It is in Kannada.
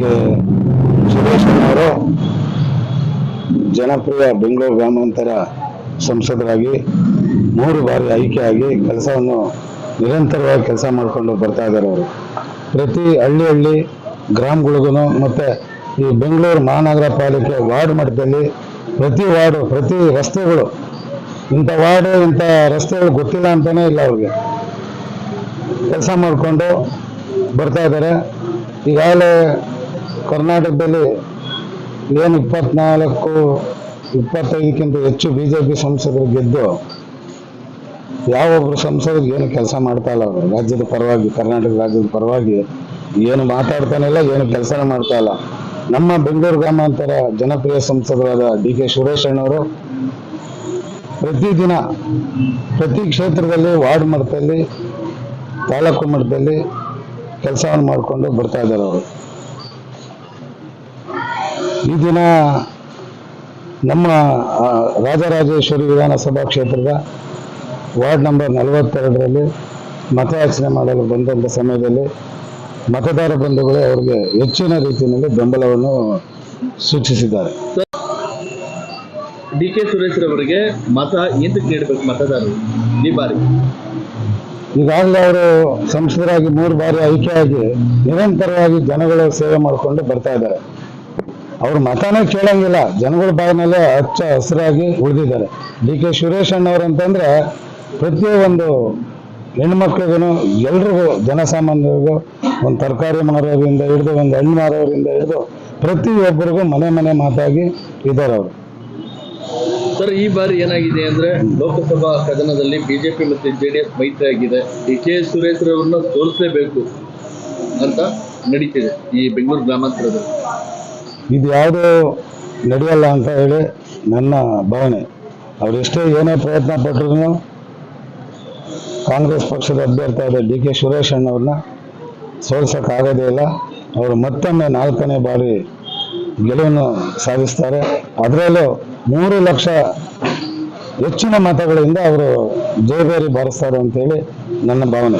ಕೆ ಸುರೇಶ್ ಅವರು ಜನಪ್ರಿಯ ಬೆಂಗಳೂರು ಗ್ರಾಮಾಂತರ ಸಂಸದರಾಗಿ ಮೂರು ಬಾರಿ ಆಯ್ಕೆಯಾಗಿ ಕೆಲಸವನ್ನು ನಿರಂತರವಾಗಿ ಕೆಲಸ ಮಾಡಿಕೊಂಡು ಬರ್ತಾ ಇದ್ದಾರೆ ಅವರು. ಪ್ರತಿ ಹಳ್ಳಿ ಹಳ್ಳಿ ಗ್ರಾಮಗಳಿಗೂ ಮತ್ತು ಈ ಬೆಂಗಳೂರು ಮಹಾನಗರ ಪಾಲಿಕೆ ವಾರ್ಡ್ ಮಟ್ಟದಲ್ಲಿ ಪ್ರತಿ ವಾರ್ಡು, ಪ್ರತಿ ರಸ್ತೆಗಳು, ಇಂಥ ವಾರ್ಡು, ಇಂಥ ರಸ್ತೆಗಳು ಗೊತ್ತಿಲ್ಲ ಅಂತಲೇ ಇಲ್ಲ ಅವ್ರಿಗೆ. ಕೆಲಸ ಮಾಡಿಕೊಂಡು ಬರ್ತಾ ಇದ್ದಾರೆ. ಈಗಾಗಲೇ ಕರ್ನಾಟಕದಲ್ಲಿ ಏನು ಇಪ್ಪತ್ನಾಲ್ಕು, ಇಪ್ಪತ್ತೈದಕ್ಕಿಂತ ಹೆಚ್ಚು ಬಿ ಜೆ ಪಿ ಸಂಸದರು ಗೆದ್ದು ಯಾವೊಬ್ಬರು ಸಂಸದರಿಗೆ ಏನು ಕೆಲಸ ಮಾಡ್ತಾ ಇಲ್ಲ ಅವರು? ರಾಜ್ಯದ ಪರವಾಗಿ, ಕರ್ನಾಟಕ ರಾಜ್ಯದ ಪರವಾಗಿ ಏನು ಮಾತಾಡ್ತಾನೆ ಇಲ್ಲ ಏನು ಕೆಲಸ ಮಾಡ್ತಾ ಇಲ್ಲ. ನಮ್ಮ ಬೆಂಗಳೂರು ಗ್ರಾಮಾಂತರ ಜನಪ್ರಿಯ ಸಂಸದರಾದ ಡಿ ಕೆ ಸುರೇಶ್ ಅಣ್ಣವರು ಪ್ರತಿದಿನ ಪ್ರತಿ ಕ್ಷೇತ್ರದಲ್ಲಿ, ವಾರ್ಡ್ ಮಟ್ಟದಲ್ಲಿ, ತಾಲೂಕು ಮಟ್ಟದಲ್ಲಿ ಕೆಲಸವನ್ನು ಮಾಡಿಕೊಂಡು ಬರ್ತಾ ಇದ್ದಾರೆ ಅವರು. ಈ ದಿನ ನಮ್ಮ ರಾಜರಾಜೇಶ್ವರಿ ವಿಧಾನಸಭಾ ಕ್ಷೇತ್ರದ ವಾರ್ಡ್ ನಂಬರ್ ನಲವತ್ತೆರಡರಲ್ಲಿ ಮತಯಾಚನೆ ಮಾಡಲು ಬಂದಂಥ ಸಮಯದಲ್ಲಿ ಮತದಾರ ಬಂಧುಗಳು ಅವರಿಗೆ ಹೆಚ್ಚಿನ ರೀತಿಯಲ್ಲಿ ಬೆಂಬಲವನ್ನು ಸೂಚಿಸಿದ್ದಾರೆ. ಡಿ ಕೆ ಸುರೇಶ್ ರವರಿಗೆ ಮತ ಎಂದು ನೀಡಬೇಕು ಮತದಾರರು? ಈ ಬಾರಿ. ಈಗಾಗಲೇ ಅವರು ಸಂಸದರಾಗಿ ಮೂರು ಬಾರಿ ಆಯ್ಕೆಯಾಗಿ ನಿರಂತರವಾಗಿ ಜನಗಳ ಸೇವೆ ಮಾಡಿಕೊಂಡು ಬರ್ತಾ ಇದ್ದಾರೆ. ಅವ್ರ ಮತನೇ ಕೇಳಂಗಿಲ್ಲ. ಜನಗಳ ಬಾಯಿನಲ್ಲೇ ಹಚ್ಚ ಹಸಿರಾಗಿ ಉಳಿದಿದ್ದಾರೆ. ಡಿ ಕೆ ಸುರೇಶ್ ಅಣ್ಣವ್ರಂತಂದ್ರೆ ಪ್ರತಿಯೊಂದು ಹೆಣ್ಮಕ್ಳಿಗೂ ಎಲ್ರಿಗೂ ಜನಸಾಮಾನ್ಯರಿಗೂ ಒಂದು ತರಕಾರಿ ಮಾರೋರಿಂದ ಹಿಡಿದು ಒಂದು ಹಣ್ಣು ಮಾರೋರಿಂದ ಹಿಡಿದು ಪ್ರತಿಯೊಬ್ಬರಿಗೂ ಮನೆ ಮನೆ ಮಾತಾಗಿ ಇದ್ದಾರೆ ಅವರು. ಸರ್, ಈ ಬಾರಿ ಏನಾಗಿದೆ ಅಂದ್ರೆ ಲೋಕಸಭಾ ಕದನದಲ್ಲಿ ಬಿಜೆಪಿ ಮತ್ತು ಜೆಡಿಎಸ್ ಮೈತ್ರಿ ಆಗಿದೆ ಡಿ ಕೆ ಸುರೇಶ್ ರವರನ್ನ ಸೋಲಿಸಲೇಬೇಕು ಅಂತ ನಡೀತಿದೆ ಈ ಬೆಂಗಳೂರು ಗ್ರಾಮಾಂತರದಲ್ಲಿ. ಇದು ಯಾವುದೂ ನಡೆಯಲ್ಲ ಅಂತ ಹೇಳಿ ನನ್ನ ಭಾವನೆ. ಅವರೆಷ್ಟೇ ಏನೇ ಪ್ರಯತ್ನ ಪಟ್ಟರು ಕಾಂಗ್ರೆಸ್ ಪಕ್ಷದ ಅಭ್ಯರ್ಥಿ ಆದ ಡಿ ಕೆ ಸುರೇಶ್ ಅಣ್ಣವ್ರನ್ನ ಸೋಲ್ಸೋಕ್ಕಾಗೋದೇ ಇಲ್ಲ. ಅವರು ಮತ್ತೊಮ್ಮೆ ನಾಲ್ಕನೇ ಬಾರಿ ಗೆಲುವನ್ನು ಸಾಧಿಸ್ತಾರೆ. ಅದರಲ್ಲೂ ಮೂರು ಲಕ್ಷ ಹೆಚ್ಚಿನ ಮತಗಳಿಂದ ಅವರು ಜಯಬೇರಿ ಬಾರಿಸ್ತಾರೆ ಅಂತೇಳಿ ನನ್ನ ಭಾವನೆ.